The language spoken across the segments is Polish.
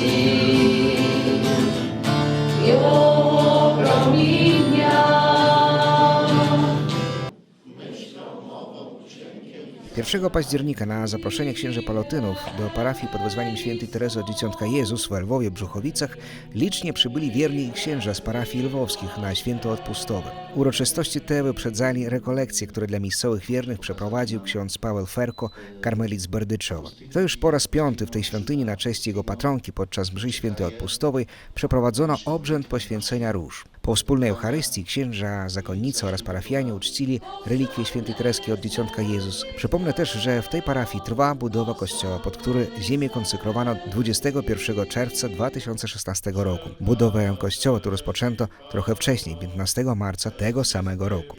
see. 1 października na zaproszenie księży Palotynów do parafii pod wezwaniem świętej Terezy Dzieciątka Jezus w Lwowie Brzuchowicach licznie przybyli wierni i księża z parafii lwowskich na święto odpustowe. Uroczystości te wyprzedzali rekolekcje, które dla miejscowych wiernych przeprowadził ksiądz Paweł Ferko, karmelit z Berdyczowa. To już po raz piąty w tej świątyni na cześć jego patronki podczas mszy świętej odpustowej przeprowadzono obrzęd poświęcenia róż. Po wspólnej Eucharystii księża, zakonnice oraz parafianie uczcili relikwie świętej Tereski od Dzieciątka Jezus. Przypomnę też, że w tej parafii trwa budowa kościoła, pod który ziemię konsekrowano 21 czerwca 2016 roku. Budowę kościoła tu rozpoczęto trochę wcześniej, 15 marca tego samego roku.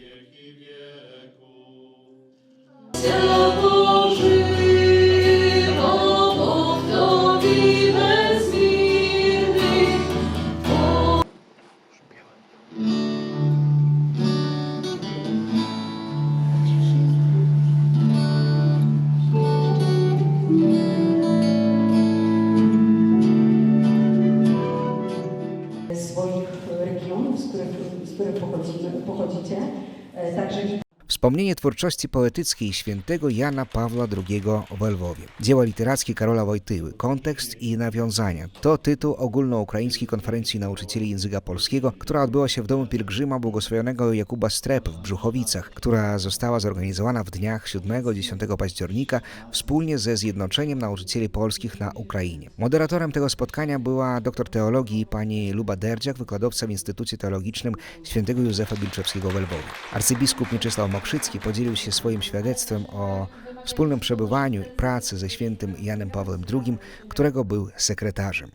Twórczości poetyckiej świętego Jana Pawła II w Lwowie. Dzieła literackie Karola Wojtyły, kontekst i nawiązania. To tytuł ogólnoukraińskiej konferencji nauczycieli języka polskiego, która odbyła się w Domu Pielgrzyma błogosławionego Jakuba Strep w Brzuchowicach, która została zorganizowana w dniach 7-10 października wspólnie ze Zjednoczeniem Nauczycieli Polskich na Ukrainie. Moderatorem tego spotkania była doktor teologii pani Luba Derdziak, wykładowca w Instytucie Teologicznym świętego Józefa Bilczewskiego w Lwowie. Arcybiskup Mieczysław Mokrzycki podzielił się swoim świadectwem o wspólnym przebywaniu i pracy ze świętym Janem Pawłem II, którego był sekretarzem.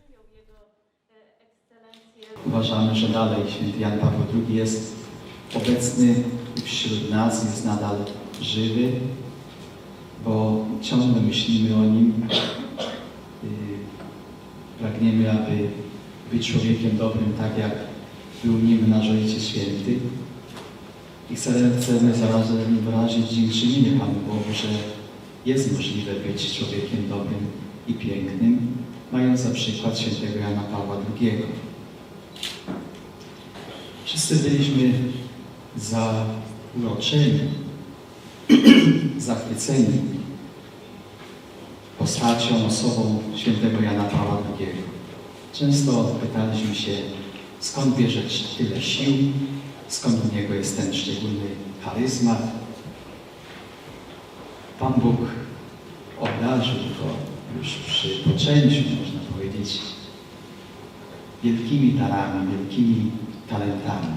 Uważamy, że dalej święty Jan Paweł II jest obecny wśród nas, jest nadal żywy, bo ciągle myślimy o nim. Yy, Pragniemy, aby być człowiekiem dobrym, tak jak był nim nasz Ojciec Święty. I chcemy, zarazem wyrazić dziękczynienie Panu Bogu, że jest możliwe być człowiekiem dobrym i pięknym, mając za przykład świętego Jana Pawła II. Wszyscy byliśmy zauroczeni, zachwyceni postacią, osobą świętego Jana Pawła II. Często pytaliśmy się, skąd bierze tyle sił, skąd u niego jest ten szczególny charyzmat. Pan Bóg obdarzył go już przy poczęciu, można powiedzieć, wielkimi darami, wielkimi talentami.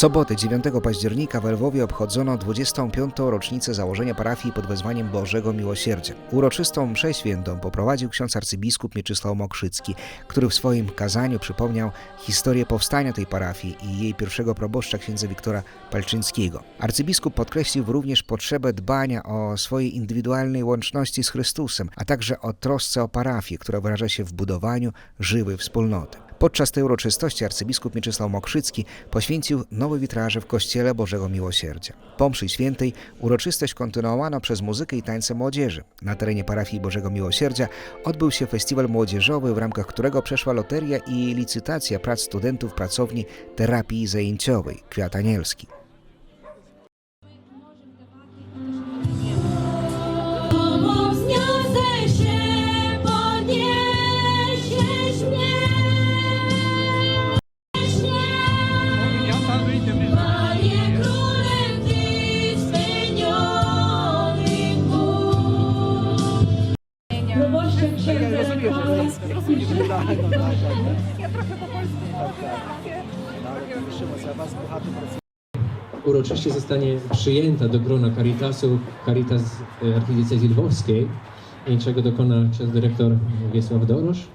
Sobotę 9 października w Lwowie obchodzono 25. rocznicę założenia parafii pod wezwaniem Bożego Miłosierdzia. Uroczystą mszę świętą poprowadził ksiądz arcybiskup Mieczysław Mokrzycki, który w swoim kazaniu przypomniał historię powstania tej parafii i jej pierwszego proboszcza księdza Wiktora Palczyńskiego. Arcybiskup podkreślił również potrzebę dbania o swojej indywidualnej łączności z Chrystusem, a także o trosce o parafię, która wyraża się w budowaniu żywej wspólnoty. Podczas tej uroczystości arcybiskup Mieczysław Mokrzycki poświęcił nowe witraże w Kościele Bożego Miłosierdzia. Po mszy świętej uroczystość kontynuowano przez muzykę i tańce młodzieży. Na terenie parafii Bożego Miłosierdzia odbył się festiwal młodzieżowy, w ramkach którego przeszła loteria i licytacja prac studentów pracowni terapii zajęciowej Kwiat Anielski. Uroczyście zostanie przyjęta do grona Caritasu Caritas e, Archidiecezji Lwowskiej, czego dokona ksiądz dyrektor Wiesław Dorosz.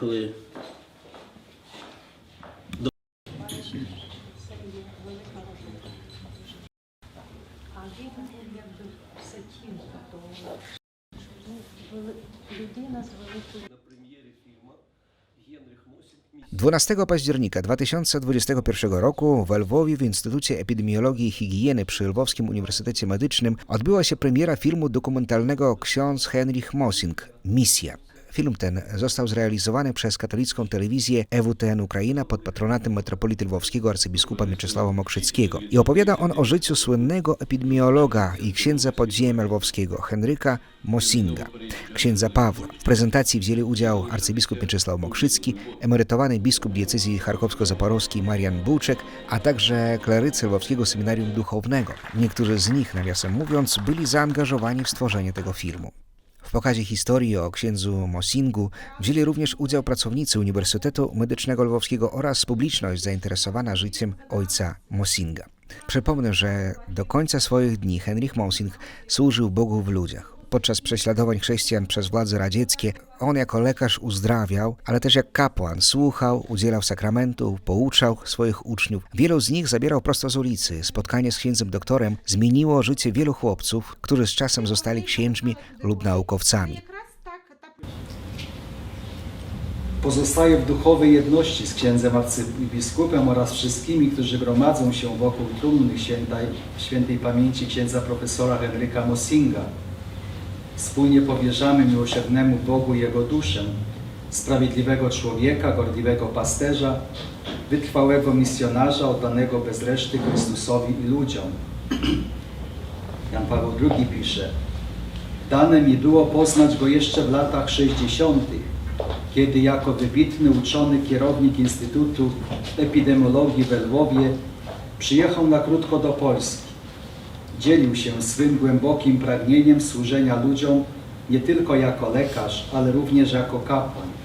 pchły do... Dwunastego października 2021 roku w Lwowie w Instytucie Epidemiologii i Higieny przy Lwowskim Uniwersytecie Medycznym odbyła się premiera filmu dokumentalnego Ksiądz Henrich Mosing – Misja. Film ten został zrealizowany przez katolicką telewizję EWTN Ukraina pod patronatem metropolity lwowskiego arcybiskupa Mieczysława Mokrzyckiego i opowiada on o życiu słynnego epidemiologa i księdza podziemia lwowskiego Henryka Mossinga, księdza Pawła. W prezentacji wzięli udział arcybiskup Mieczysław Mokrzycki, emerytowany biskup diecezji charkowsko-zaporowskiej Marian Bułczek, a także klerycy Lwowskiego Seminarium Duchownego. Niektórzy z nich, nawiasem mówiąc, byli zaangażowani w stworzenie tego filmu. W pokazie historii o księdzu Mosingu wzięli również udział pracownicy Uniwersytetu Medycznego Lwowskiego oraz publiczność zainteresowana życiem ojca Mosinga. Przypomnę, że do końca swoich dni Henrich Mosing służył Bogu w ludziach. Podczas prześladowań chrześcijan przez władze radzieckie on jako lekarz uzdrawiał, ale też jak kapłan słuchał, udzielał sakramentów, pouczał swoich uczniów. Wielu z nich zabierał prosto z ulicy. Spotkanie z księdzem doktorem zmieniło życie wielu chłopców, którzy z czasem zostali księżmi lub naukowcami. Pozostaję w duchowej jedności z księdzem arcybiskupem oraz wszystkimi, którzy gromadzą się wokół trumny świętej, świętej pamięci księdza profesora Henryka Mossinga. Wspólnie powierzamy miłosiernemu Bogu jego duszę, sprawiedliwego człowieka, gorliwego pasterza, wytrwałego misjonarza oddanego bez reszty Chrystusowi i ludziom. Jan Paweł II pisze, Dane mi było poznać go jeszcze w latach 60., kiedy jako wybitny uczony kierownik Instytutu Epidemiologii w Lwowie przyjechał na krótko do Polski. Dzielił się swym głębokim pragnieniem służenia ludziom nie tylko jako lekarz, ale również jako kapłan.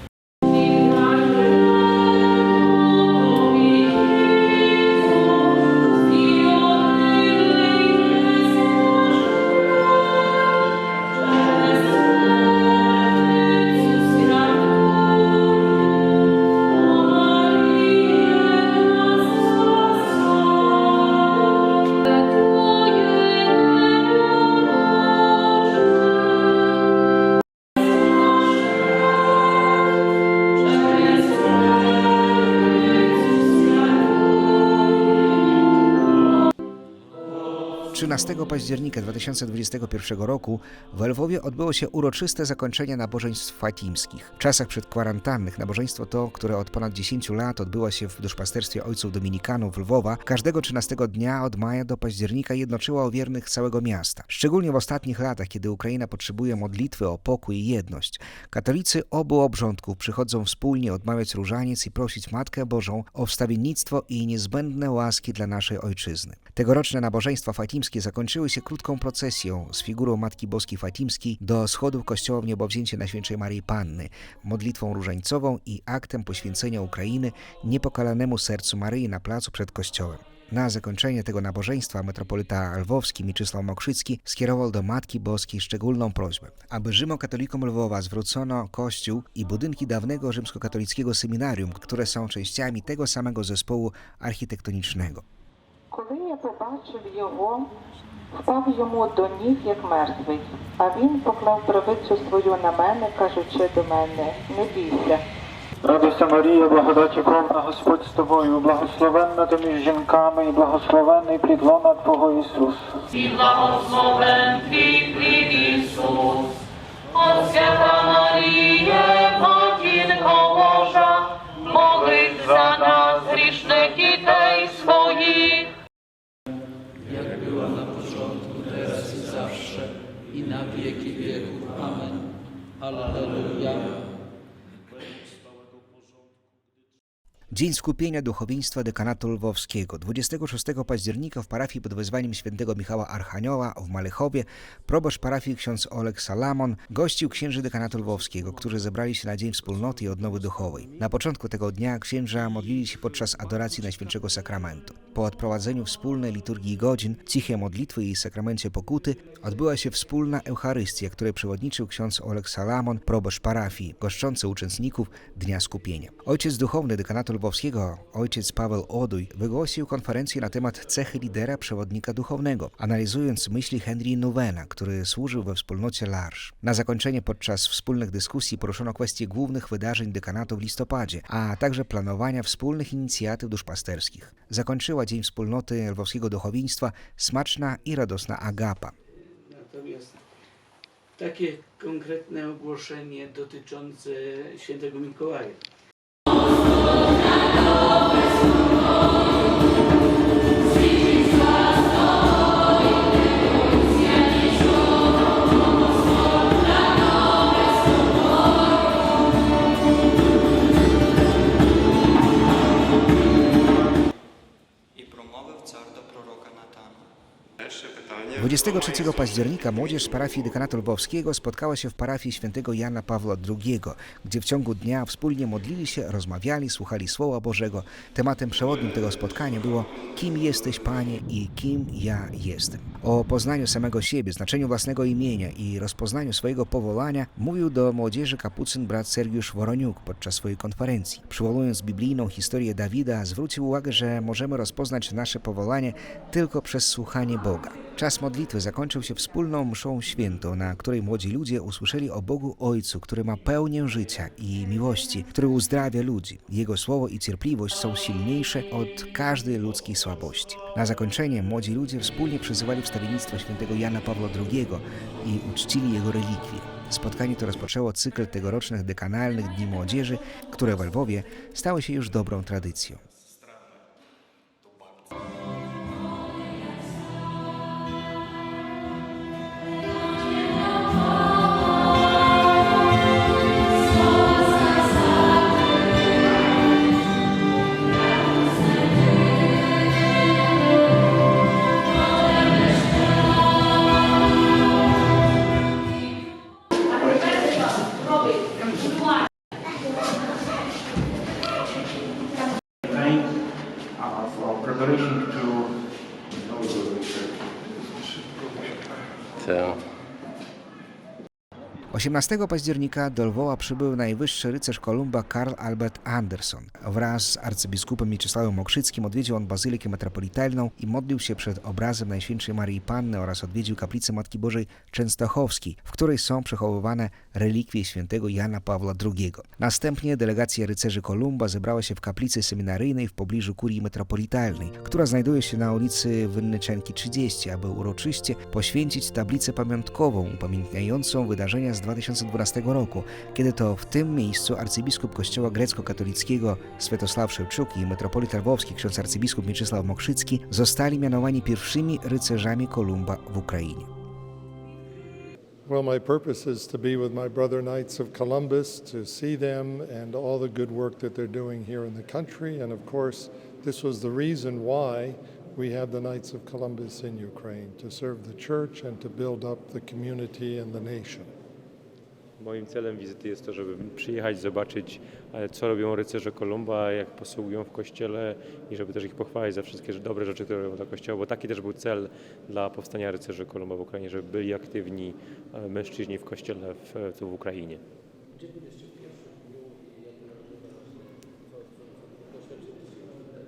Trzy 13 października 2021 roku w Lwowie odbyło się uroczyste zakończenie nabożeństw fatimskich. W czasach przedkwarantannych nabożeństwo to, które od ponad 10 lat odbyło się w duszpasterstwie ojców dominikanów Lwowa, każdego 13 dnia od maja do października jednoczyło wiernych całego miasta. Szczególnie w ostatnich latach, kiedy Ukraina potrzebuje modlitwy o pokój i jedność, katolicy obu obrządków przychodzą wspólnie odmawiać różaniec i prosić Matkę Bożą o wstawiennictwo i niezbędne łaski dla naszej ojczyzny. Tegoroczne nabożeństwa fatimskie zakończyły się krótką procesją z figurą Matki Boskiej Fatimskiej do schodów kościoła w Niebowzięcie Najświętszej Maryi Panny, modlitwą różańcową i aktem poświęcenia Ukrainy niepokalanemu sercu Maryi na placu przed kościołem. Na zakończenie tego nabożeństwa metropolita lwowski Mieczysław Mokrzycki skierował do Matki Boskiej szczególną prośbę, aby rzymokatolikom Lwowa zwrócono kościół i budynki dawnego rzymskokatolickiego seminarium, które są częściami tego samego zespołu architektonicznego. Коли я побачив його, впав йому до ніг, як мертвий, а він поклав правицю свою на мене, кажучи до мене, не бійся. Радуйся, Марія, благодаті повна Господь з тобою, благословенна ти між жінками і благословенний плід лона Твого Ісус. I blagosłowen Twój plid Isus. O święta Maryję, Matінко Божа, молись за нас, грішних дітей i na wieki wieków. Amen. Alleluja. Dzień skupienia duchowieństwa dekanatu lwowskiego. 26 października w parafii pod wezwaniem świętego Michała Archanioła w Malechowie proboszcz parafii ksiądz Oleg Salamon gościł księży dekanatu lwowskiego, którzy zebrali się na Dzień Wspólnoty i Odnowy Duchowej. Na początku tego dnia księża modlili się podczas adoracji Najświętszego Sakramentu. Po odprowadzeniu wspólnej liturgii godzin, cichej modlitwy i sakramencie pokuty odbyła się wspólna Eucharystia, której przewodniczył ksiądz Oleg Salamon, proboszcz parafii, goszczący uczestników Dnia Skupienia. Ojciec duchowny dekanatu lwowskiego, ojciec Paweł Oduj, wygłosił konferencję na temat cechy lidera przewodnika duchownego, analizując myśli Henry Nouwena, który służył we wspólnocie L'Arche. Na zakończenie podczas wspólnych dyskusji poruszono kwestie głównych wydarzeń dekanatu w listopadzie, a także planowania wspólnych inicjatyw duszpasterskich. Zakończyła Dzień Wspólnoty Lwowskiego Duchowieństwa smaczna i radosna agapa. Natomiast takie konkretne ogłoszenie dotyczące świętego Mikołaja. 23 października młodzież z parafii dekanatu lwowskiego spotkała się w parafii świętego Jana Pawła II, gdzie w ciągu dnia wspólnie modlili się, rozmawiali, słuchali Słowa Bożego. Tematem przewodnim tego spotkania było Kim jesteś, Panie i kim ja jestem. O poznaniu samego siebie, znaczeniu własnego imienia i rozpoznaniu swojego powołania mówił do młodzieży kapucyn brat Sergiusz Woroniuk podczas swojej konferencji. Przywołując biblijną historię Dawida, zwrócił uwagę, że możemy rozpoznać nasze powołanie tylko przez słuchanie Boga. Czas modlitwy zakończył się wspólną mszą świętą, na której młodzi ludzie usłyszeli o Bogu Ojcu, który ma pełnię życia i miłości, który uzdrawia ludzi. Jego słowo i cierpliwość są silniejsze od każdej ludzkiej słabości. Na zakończenie młodzi ludzie wspólnie przyzywali wstawiennictwo świętego Jana Pawła II i uczcili jego relikwie. Spotkanie to rozpoczęło cykl tegorocznych dekanalnych Dni Młodzieży, które w Lwowie stały się już dobrą tradycją. To 18 października do Lwowa przybył najwyższy rycerz Kolumba Karl Albert Anderson. Wraz z arcybiskupem Mieczysławem Mokrzyckim odwiedził on Bazylikę Metropolitalną i modlił się przed obrazem Najświętszej Maryi Panny oraz odwiedził kaplicę Matki Bożej Częstochowskiej, w której są przechowywane relikwie świętego Jana Pawła II. Następnie delegacja rycerzy Kolumba zebrała się w kaplicy seminaryjnej w pobliżu kurii metropolitalnej, która znajduje się na ulicy Wynnyczenki 30, aby uroczyście poświęcić tablicę pamiątkową upamiętniającą wydarzenia z 2012 roku, kiedy to w tym miejscu arcybiskup kościoła grecko-katolickiego Swiatosław Szewczuk i metropolita lwowski ksiądz arcybiskup Mieczysław Mokrzycki zostali mianowani pierwszymi rycerzami Kolumba w Ukrainie. Well, my purpose is to be with my brother Knights of Columbus, to see them and all the good work that they're doing here in the country. And of course, this was the reason why we have the Knights of Columbus in Ukraine to serve the church and to build up the community and the nation. Moim celem wizyty jest to, żeby przyjechać, zobaczyć, e, co robią rycerze Kolumba, jak posługują w kościele i żeby też ich pochwalić za wszystkie dobre rzeczy, które robią dla kościoła, bo taki też był cel dla powstania rycerzy Kolumba w Ukrainie, żeby byli aktywni e, mężczyźni w kościele w, tu w Ukrainie.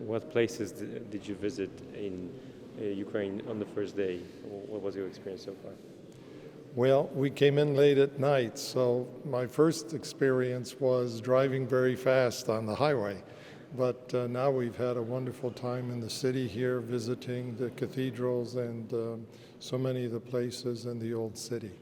What places did you visit in uh, Ukraine on the first day? What was your experience so far? Well, we came in late at night, so my first experience was driving very fast on the highway. But uh, now we've had a wonderful time in the city here, visiting the cathedrals and um, so many of the places in the old city.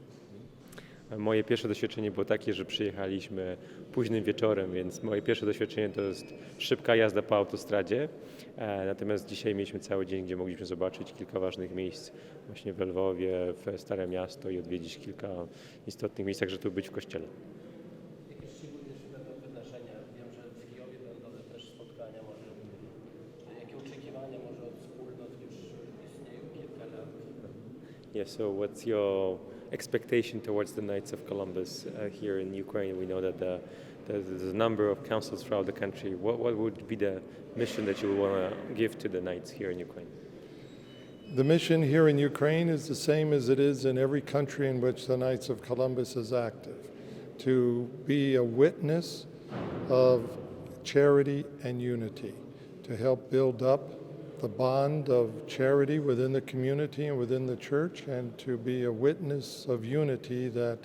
Moje pierwsze doświadczenie było takie, że przyjechaliśmy późnym wieczorem, więc moje pierwsze doświadczenie to jest szybka jazda po autostradzie. E, Natomiast dzisiaj mieliśmy cały dzień, gdzie mogliśmy zobaczyć kilka ważnych miejsc właśnie w Lwowie, w Stare Miasto i odwiedzić kilka istotnych miejsc, także tu być w kościele. Jakieś szczególnie będą wydarzenia? Wiem, że w Kijowie będą też spotkania. Może jakie oczekiwania może od wspólnot już istnieją kilka lat? Yeah, so what's your expectation towards the Knights of Columbus uh, here in Ukraine? We know that the, there's a number of councils throughout the country. What, what would be the mission that you would want to give to the Knights here in Ukraine? The mission here in Ukraine is the same as it is in every country in which the Knights of Columbus is active to be a witness of charity and unity, to help build up the bond of charity within the community and within the church, and to be a witness of unity that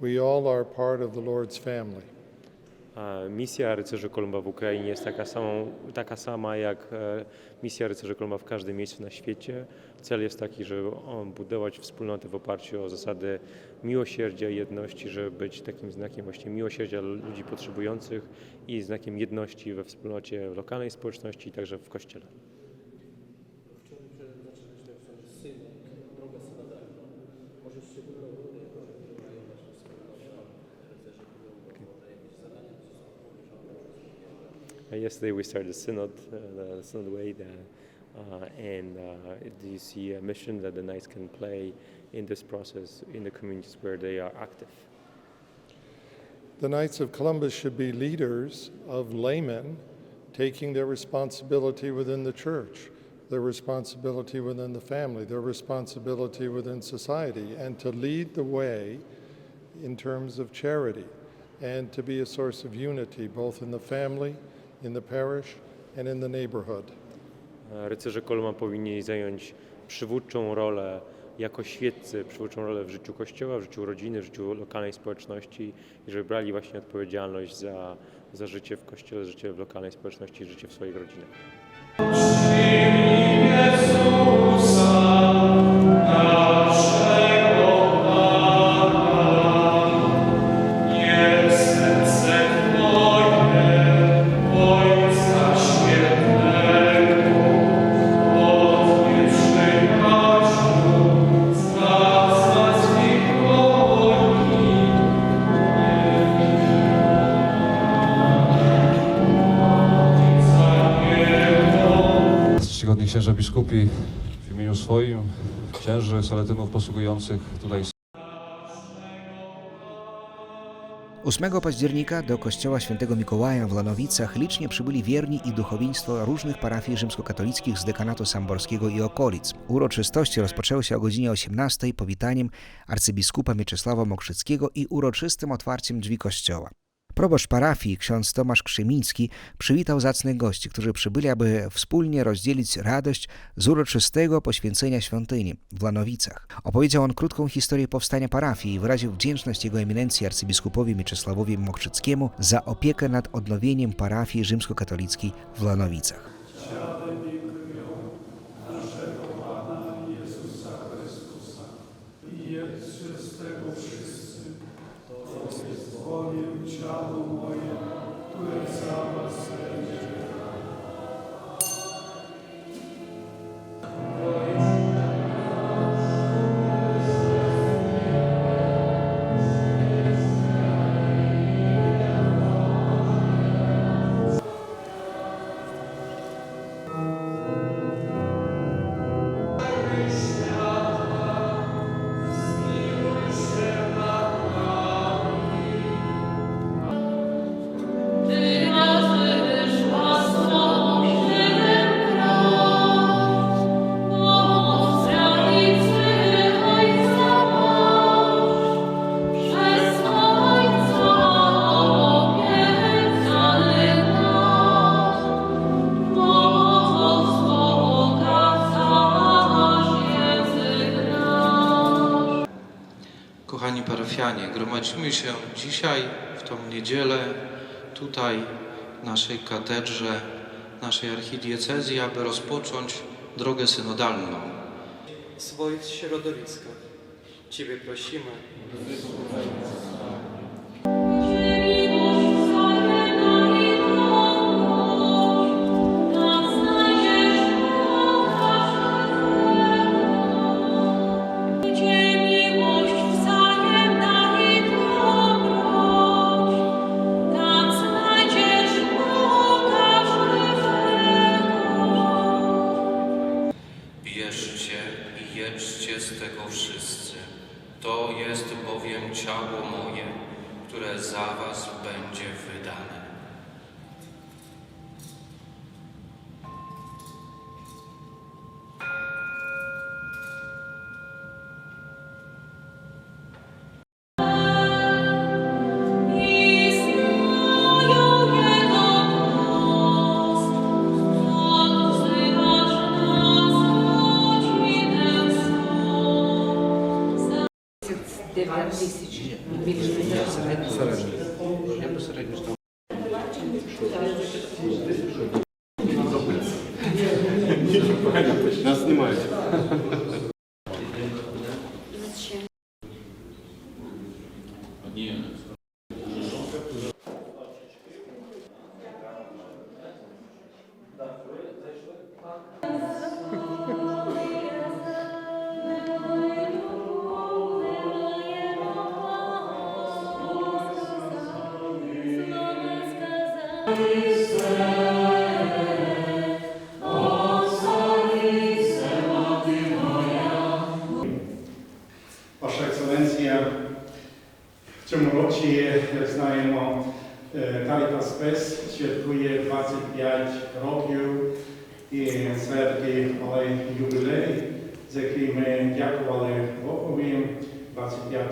we all are part of the Lord's family. A Misja rycerzy Kolumba w Ukrainie jest taka, samą, taka sama jak e, misja rycerzy Kolumba w każdym miejscu na świecie. Cel jest taki, żeby on budować wspólnotę w oparciu o zasady miłosierdzia i jedności, żeby być takim znakiem właśnie miłosierdzia ludzi potrzebujących i znakiem jedności we wspólnocie lokalnej społeczności i także w kościele. Yesterday we started the synod, uh, the synod way, the, uh, and uh, do you see a mission that the Knights can play in this process in the communities where they are active? The Knights of Columbus should be leaders of laymen taking their responsibility within the church, their responsibility within the family, their responsibility within society, and to lead the way in terms of charity and to be a source of unity both in the family, in the parish, and in the neighborhood. Uh, Rycerze Kolumba powinni zająć przywódczą rolę jako świeccy, przywódczą rolę w życiu kościoła, w życiu rodziny, w życiu lokalnej społeczności i żeby brali właśnie odpowiedzialność za, za życie w kościele, życie w lokalnej społeczności, życie w swoich rodzinach. Biskupi w imieniu swoim, księży, saletynów posługujących tutaj 8 października do kościoła świętego Mikołaja w Lanowicach licznie przybyli wierni i duchowieństwo różnych parafii rzymskokatolickich z dekanatu samborskiego i okolic. Uroczystości rozpoczęły się o godzinie 18 powitaniem arcybiskupa Mieczysława Mokrzyckiego i uroczystym otwarciem drzwi kościoła. Proboszcz parafii, ksiądz Tomasz Krzymiński, przywitał zacnych gości, którzy przybyli, aby wspólnie rozdzielić radość z uroczystego poświęcenia świątyni w Lanowicach. Opowiedział on krótką historię powstania parafii i wyraził wdzięczność jego eminencji arcybiskupowi Mieczysławowi Mokrzyckiemu za opiekę nad odnowieniem parafii rzymskokatolickiej w Lanowicach. Shalom. Parafianie, gromadzimy się dzisiaj w tą niedzielę tutaj w naszej katedrze, naszej archidiecezji, aby rozpocząć drogę synodalną. Swoich środowiska. Ciebie prosimy. ciało moje, które za was będzie wydane. Нас снимают. Caritas Pes świętuje 25 roków i serdki, ale jubilej, z jakim dziękowali Bogowi 25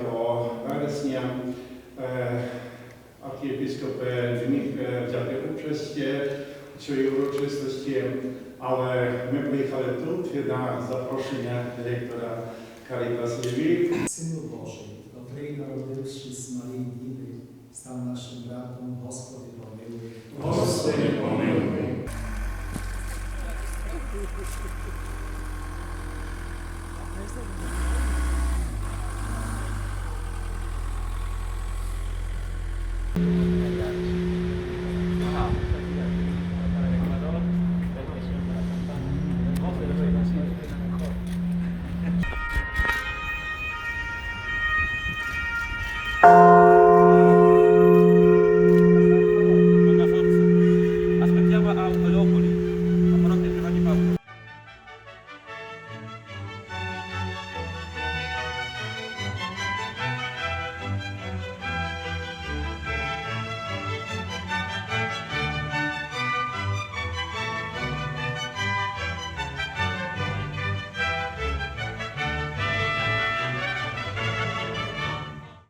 września. E, Archiepiskop Dmich wziął uczest w tej uroczystości, ale my przyjechali tu na zaproszenie dyrektora Caritas Lviv. Synu Boży, dobrej narodowszy z Marii Stał naszym bratom, Gospody pomyłny. Gospody pomyłny.